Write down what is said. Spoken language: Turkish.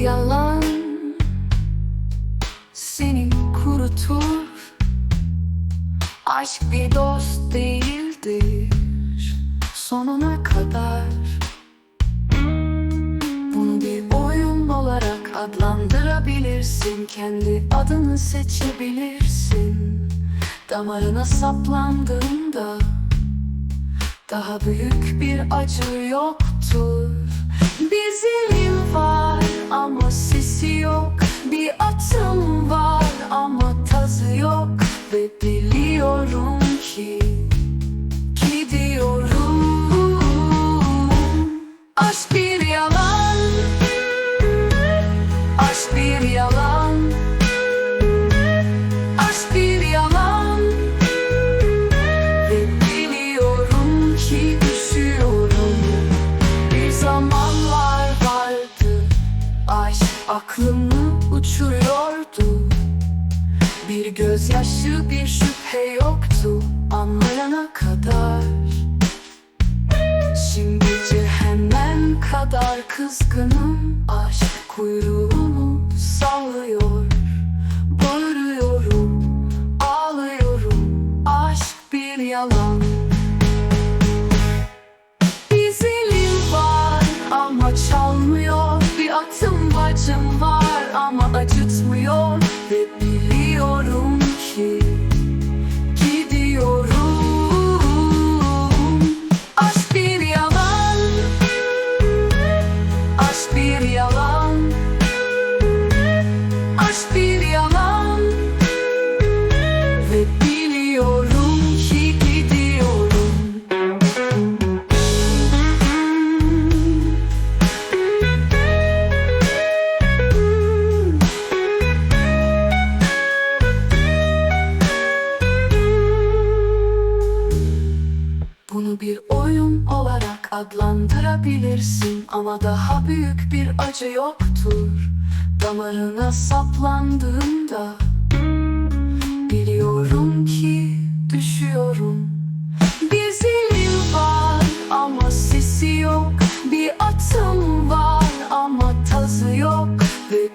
Yalan Seni kurutur. Aşk bir dost değildir Sonuna kadar. Bunu bir oyun olarak adlandırabilirsin. Kendi adını seçebilirsin. Damarına saplandığında Daha büyük bir acı yoktur. Bir Bir atım var ama tazı yok Ve biliyorum ki Gidiyorum. Aşk bir yalan Aşk bir yalan Aşk bir yalan Ve biliyorum ki düşüyorum. Bir zamanlar vardı Aşk aklımı uçuruyordu Bir gözyaşı bir şüphe yoktu Anlayana kadar. Şimdi cehennem kadar kızgınım Aşk kuyruğunu sallıyor. Bağırıyorum, ağlıyorum Aşk bir yalan Bunu bir oyun olarak adlandırabilirsin Ama daha büyük bir acı yoktur. Damarına saplandığında Biliyorum ki düşüyorum. Bir zilin var ama sesi yok. Bir atım var ama tazı yok Ve